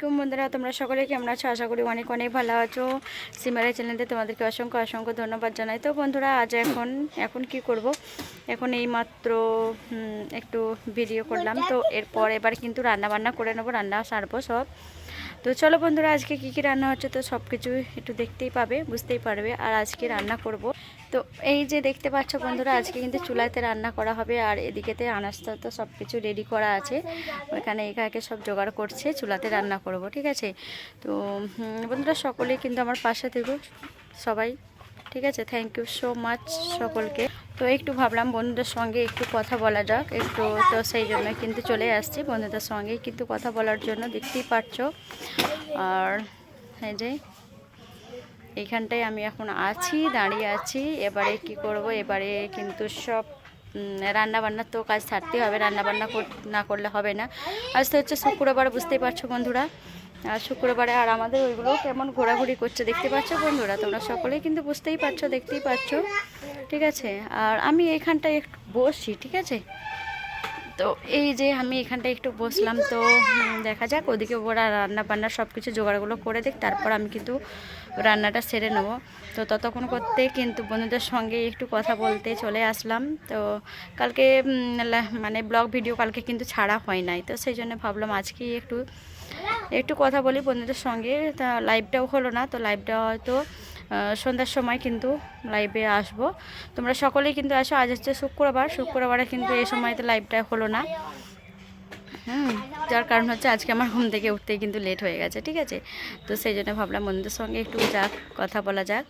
আলাইকুম বন্ধুরা, তোমরা সকলে কেমন আছো? আশা করি অনেক অনেক ভালো আছো। সিমারের চ্যানেলে তোমাদেরকে অসংখ্য অসংখ্য ধন্যবাদ জানাই। তো বন্ধুরা, আজ এখন এখন কি করব? এখন এই মাত্র একটু ভিডিও করলাম। তো এরপর এবার কিন্তু রান্না বান্না করে নেব, রান্না সারবো সব। তো চলো বন্ধুরা, আজকে কি কি রান্না হচ্ছে তো সব কিছু একটু দেখতেই পাবে, বুঝতেই পারবে। আর আজকে রান্না করব তো এই যে দেখতে পাচ্ছ বন্ধুরা, আজকে কিন্তু চুলাতে রান্না করা হবে আর এদিকেতে আনাজটা তো সব কিছু রেডি করা আছে। ওইখানে এখানে সব জোগাড় করছে, চুলাতে রান্না করব, ঠিক আছে? তো বন্ধুরা সকলেই কিন্তু আমার পাশে থেকো, সবাই, ঠিক আছে? থ্যাংক ইউ সো মাচ সকলকে। তো একটু ভাবলাম বন্ধুদের সঙ্গে একটু কথা বলা যাক, একটু তো সেই জন্য কিন্তু চলে আসছি। বন্ধুদের সঙ্গেই কিন্তু কথা বলার জন্য দেখতেই পাচ্ছ। আর এই যে এইখানটায় আমি এখন আছি দাঁড়িয়ে আছি। এবারে কি করব? এবারে কিন্তু সব রান্না বান্নার তো কাজ ছাড়তে হবে রান্না বান্না না করলে হবে না। আজ তো হচ্ছে শুক্রবার বুঝতেই পারছ বন্ধুরা। আর শুক্রবারে আর আমাদের ওইগুলো কেমন ঘোরাঘুরি করছে দেখতে পাচ্ছ বন্ধুরা? তোমরা সকলেই কিন্তু বুঝতেই পারছ দেখতেই পাচ্ছ। ঠিক আছে? আর আমি এইখানটায় একটু বসছি ঠিক আছে? তো এই যে আমি এখানটায় একটু বসলাম, তো দেখা যাক, ওদিকে ওরা রান্না বান্না সব কিছু জোগাড়গুলো করে দেখ তারপর আমি কিন্তু রান্নাটা সেরে নেব। তো ততক্ষণ করতে কিন্তু বন্ধুদের সঙ্গে একটু কথা বলতে চলে আসলাম। তো কালকে মানে ব্লগ ভিডিও কালকে কিন্তু ছাড়া হয় নাই, তো সেই জন্য ভাবলাম আজকেই একটু একটু কথা বলি বন্ধুদের সঙ্গে। তা লাইভটাও হলো না, তো লাইভটা হয়তো সন্ধ্যার সময় কিন্তু লাইভে আসব। তোমরা সকলেই কিন্তু আসো। আজ হচ্ছে শুক্রবার। শুক্রবারে কিন্তু এই সময়তে লাইভটা হলো না। হুম, যার কারণ হচ্ছে আজকে আমার ঘুম থেকে উঠতেই কিন্তু লেট হয়ে গেছে, ঠিক আছে? তো সেই জন্য ভাবলাম বন্ধুদের সঙ্গে একটু যাক কথা বলা যাক।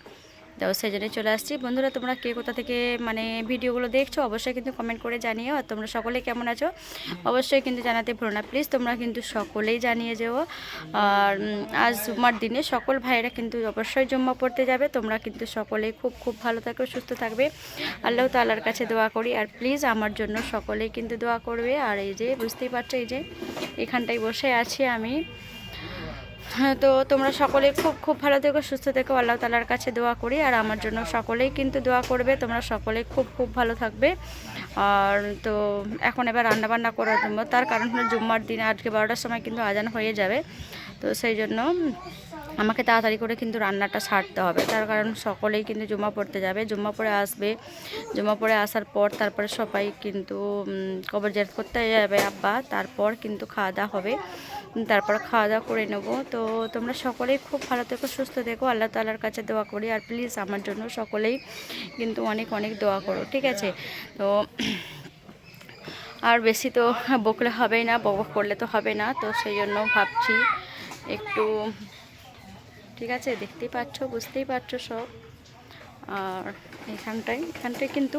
তো সেই জন্য চলে আসছি। বন্ধুরা, তোমরা কে কোথা থেকে মানে ভিডিওগুলো দেখছ, অবশ্যই কিন্তু কমেন্ট করে জানিও। আর তোমরা সকলে কেমন আছো? অবশ্যই কিন্তু জানাতে ভুলো না। প্লিজ তোমরা কিন্তু সকলেই জানিয়ে যেও। আর আজ জুম্মার দিনে সকল ভাইয়েরা কিন্তু অবশ্যই জুম্মা পড়তে যাবে। তোমরা কিন্তু সকলেই খুব খুব ভালো থাকো, সুস্থ থাকবে। আল্লাহ তাল্লার কাছে দোয়া করি। আর প্লিজ আমার জন্য সকলেই কিন্তু দোয়া করবে। আর এই যে, বুঝতেই পারছ, এই যে, এখানটায় বসে আছি আমি। তো তোমরা সকলে খুব খুব ভালো থেকো, সুস্থ থেকো। আল্লাহ তালার কাছে দোয়া করি, আর আমার জন্য সকলেই কিন্তু দোয়া করবে। তোমরা সকলেই খুব খুব ভালো থাকবে। আর তো এখন এবার রান্নাবান্না করার জন্য, তার কারণ হলো জুম্মার দিনে আজকে বারোটার সময় কিন্তু আজান হয়ে যাবে। তো সেই জন্য আমাকে তাড়াতাড়ি করে কিন্তু রান্নাটা সারতে হবে। তার কারণ সকলেই কিন্তু জুম্মা পড়তে যাবে। জুম্মা পড়ে আসবে। জুম্মা পড়ে আসার পর তারপরে সবাই কিন্তু কবর জের করতে যাবে আব্বা। তারপর কিন্তু খাওয়া দাওয়া হবে। তারপর খাওয়া দাওয়া করে নেব। তো তোমরা সকলেই খুব ভালো থেকো, সুস্থ থেকো। আল্লাহ তালার কাছে দোয়া করি আর প্লিজ আমার জন্য সকলেই কিন্তু অনেক অনেক দোয়া করো, ঠিক আছে? তো আর বেশি তো বকলে হবেই না, বক করলে তো হবে না। তো সেই জন্য ভাবছি একটু, ঠিক আছে? দেখতেই পাচ্ছ, বুঝতেই পারছ সব। আর এখানটায় এখানটায় কিন্তু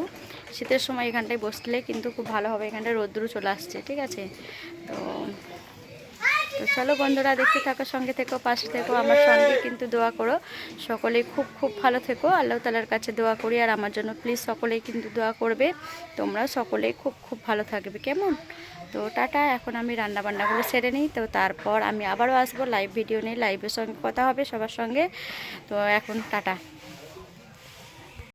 শীতের সময় এখানটায় বসলে কিন্তু খুব ভালো হবে। এখানটায় রোদ্রু চলে আসছে, ঠিক আছে? তো তো চলো বন্ধুরা, দেখতে থাকো, সঙ্গে থেকো, পাশে থেকো, আমার সঙ্গে কিন্তু দোয়া করো। সকলেই খুব খুব ভালো থেকো, আল্লাহ তালার কাছে দোয়া করি, আর আমার জন্য প্লিজ সকলেই কিন্তু দোয়া করবে। তোমরা সকলেই খুব খুব ভালো থাকবে, কেমন? তো টাটা, এখন আমি রান্না বান্নাগুলো সেরে নিই। তো তারপর আমি আবারও আসব লাইভ ভিডিও নিয়ে লাইভের সঙ্গে কথা হবে সবার সঙ্গে। তো এখন টাটা।